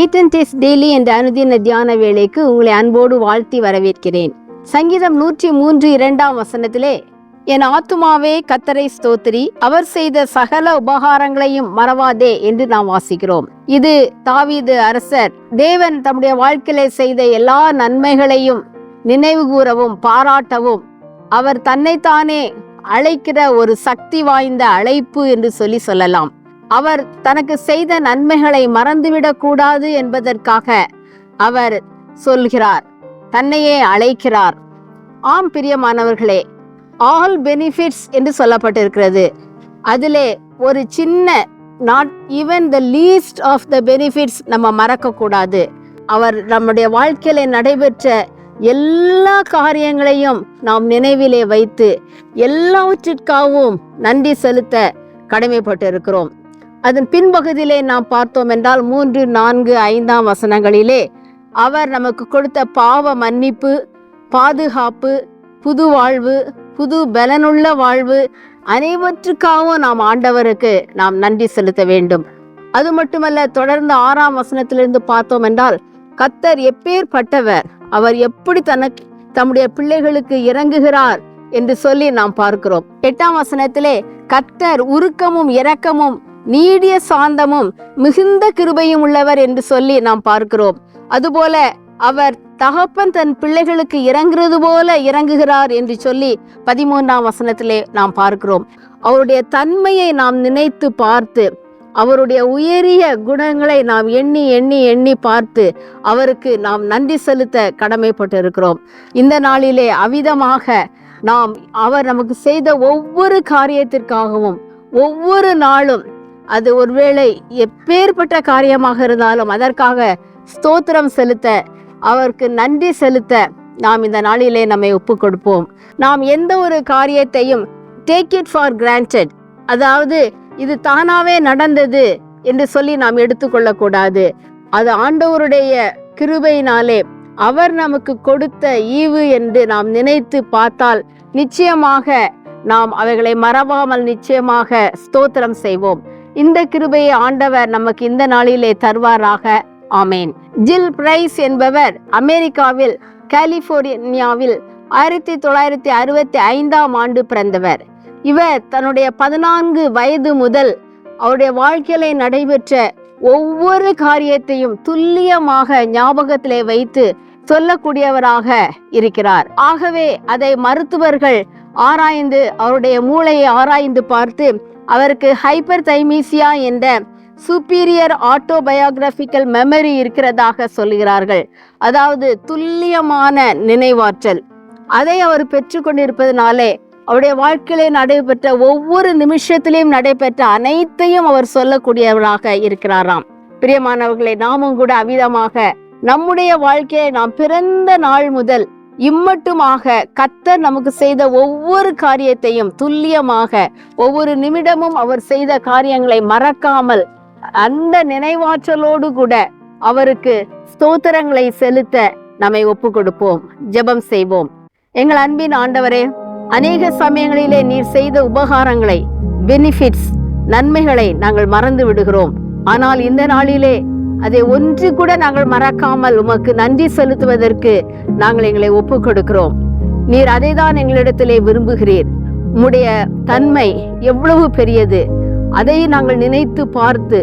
Eaten taste daily என்ற அனுதின தியான வேலைக்கு உங்களை அன்போடு வாழ்த்தி வரவேற்கிறேன். சங்கீதம் நூற்றி மூன்று இரண்டாம் வசனத்திலே என் ஆத்துமாவே கத்தரை ஸ்தோத்திரி அவர் செய்த சகல உபகாரங்களையும் மறவாதே என்று நாம் வாசிக்கிறோம். இது தாவீது அரசர் தேவன் தம்முடைய வாழ்க்கையில செய்த எல்லா நன்மைகளையும் நினைவு கூறவும் பாராட்டவும் அவர் தன்னைத்தானே அழைக்கிற ஒரு சக்தி வாய்ந்த அழைப்பு என்று சொல்லி சொல்லலாம். அவர் தனக்கு செய்த நன்மைகளை மறந்துவிடக் கூடாது என்பதற்காக அவர் சொல்கிறார் தன்னையே அழைக்கிறார். ஆம் பிரியமானவர்களே ஆல் பெனிஃபிட்ஸ் என்று சொல்லப்பட்டிருக்கிறது. அதிலே ஒரு சின்ன not even the least of the benefits நம்ம மறக்கக்கூடாது. அவர் நம்முடைய வாழ்க்கையில நடைபெற்ற எல்லா காரியங்களையும் நாம் நினைவிலே வைத்து எல்லாவற்றிற்காகவும் நன்றி செலுத்த கடமைப்பட்டு இருக்கிறோம் அதன் பின்பகுதியிலே நாம் பார்த்தோம் என்றால் மூன்று நான்கு ஐந்தாம் வசனங்களிலே அவர் நமக்கு கொடுத்த பாவ மன்னிப்பு பாதுகாப்பு புது வாழ்வு புது பலனுள்ள வாழ்வு அனைவற்றுக்காகவும் நாம் ஆண்டவருக்கு நாம் நன்றி செலுத்த வேண்டும். அது மட்டுமல்ல தொடர்ந்து ஆறாம் வசனத்திலிருந்து பார்த்தோம் என்றால் கத்தர் எப்பேற்பட்டவர் அவர் எப்படி தனக்கு தம்முடைய பிள்ளைகளுக்கு இறங்குகிறார் என்று சொல்லி நாம் பார்க்கிறோம். எட்டாம் வசனத்திலே கத்தர் உருக்கமும் இரக்கமும் நீடிய சாந்தமும் மிகுந்த கிருபையும் உள்ளவர் என்று சொல்லி நாம் பார்க்கிறோம். அதுபோல அவர் தகப்பன் தன் பிள்ளைகளுக்கு இறங்குறது போல இறங்குகிறார் என்று சொல்லி பதிமூன்றாம் வசனத்திலே நாம் பார்க்கிறோம். அவருடைய தன்மையை நாம் நினைத்து பார்த்து அவருடைய உயரிய குணங்களை நாம் எண்ணி எண்ணி எண்ணி பார்த்து அவருக்கு நாம் நன்றி செலுத்த கடமைப்பட்டு இருக்கிறோம் இந்த நாளிலே அவிதமாக நாம் அவர் நமக்கு செய்த ஒவ்வொரு காரியத்திற்காகவும் ஒவ்வொரு நாளும் அது ஒருவேளை எப்பேற்பட்ட காரியமாக இருந்தாலும் அதற்காக ஸ்தோத்திரம் செலுத்த அவருக்கு நன்றி செலுத்த நாம் இந்த நாளிலே நம்மை ஒப்பு கொடுப்போம் நாம் எந்த ஒரு காரியத்தையும் டேக் இட் ஃபார் கிராண்டட் அதாவது இது தானாவே நடந்தது என்று சொல்லி நாம் எடுத்துக்கொள்ளக்கூடாது. அது ஆண்டவருடைய கிருபையினாலே அவர் நமக்கு கொடுத்த ஈவு என்று நாம் நினைத்து பார்த்தால் நிச்சயமாக நாம் அவைகளை மறவாமல் நிச்சயமாக ஸ்தோத்திரம் செய்வோம். இந்த கிருபையை ஆண்டவர் நமக்கு இந்த நாளிலே தருவாராக. ஆமேன். ஜில் பிரைஸ் என்பவர் அமெரிக்காவில் கலிபோர்னியாவில் ஆயிரத்தி தொள்ளாயிரத்தி அறுபத்தி ஐந்தாம் ஆண்டு பிறந்தவர். இவர் தன்னுடைய பதினான்கு வயது முதல் அவருடைய வாழ்க்கையில நடைபெற்ற ஒவ்வொரு காரியத்தையும் துல்லியமாக ஞாபகத்திலே வைத்து சொல்லக்கூடியவராக இருக்கிறார். ஆகவே அதை மருத்துவர்கள் ஆராய்ந்து அவருடைய மூளையை ஆராய்ந்து பார்த்து அவருக்கு ஹைப்பர் தைமீசியா என்ற சுப்பீரியர் ஆட்டோபயோகிராபிக்கல் மெமரி இருக்கிறதாக சொல்கிறார்கள். அதாவது துல்லியமான நினைவாற்றல். அதை அவர் பெற்றுக்கொண்டிருப்பதனாலே அவருடைய வாழ்க்கையிலே நடைபெற்ற ஒவ்வொரு நிமிஷத்திலையும் நடைபெற்ற அனைத்தையும் அவர் சொல்லக்கூடியவராக இருக்கிறாராம். பிரியமானவர்களை நாமும் கூட அவிதமாக நம்முடைய வாழ்க்கையை நாம் பிறந்த நாள் முதல் இம்மட்டுமாக கத்தர் நமக்கு செய்த ஒவ்வொரு காரியத்தையும் துல்லியமாக ஒவ்வொரு நிமிடமும் அவர் செய்த காரியங்களை மறக்காமல் அந்த நினைவாற்றலோடு கூட அவருக்கு ஸ்தோத்திரங்களை செலுத்த நம்மை ஒப்பு கொடுப்போம் ஜெபம் செய்வோம். எங்கள் அன்பின் ஆண்டவரே அநேக சமயங்களிலே நீர் செய்த உபகாரங்களை பெனிஃபிட்ஸ் நன்மைகளை நாங்கள் மறந்து விடுகிறோம். ஆனால் இந்த நாளிலே அதை ஒன்று கூட நாங்கள் மறக்காமல் உமக்கு நன்றி செலுத்துவதற்கு நாங்கள் எங்களை ஒப்பு கொடுக்கிறோம் நீர் அதை தான் எங்களிடத்திலே விரும்புகிறீர். உம்முடைய தன்மை எவ்வளவு பெரியது. அதை நாங்கள் நினைத்து பார்த்து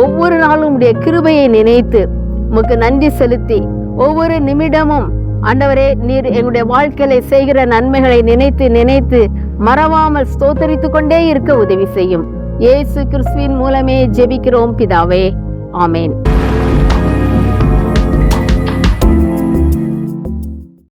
ஒவ்வொரு நாளும் உம்முடைய கிருபையை நினைத்து உமக்கு நன்றி செலுத்தி ஒவ்வொரு நிமிடமும் ஆண்டவரே நீர் எங்களுடைய வாழ்க்கையில செய்கிற நன்மைகளை நினைத்து நினைத்து மறவாமல் ஸ்தோத்தரித்து கொண்டே இருக்க உதவி செய்யும். ஏசு கிறிஸ்துவின் மூலமே ஜெபிக்கிறோம் பிதாவே. ஆமேன்.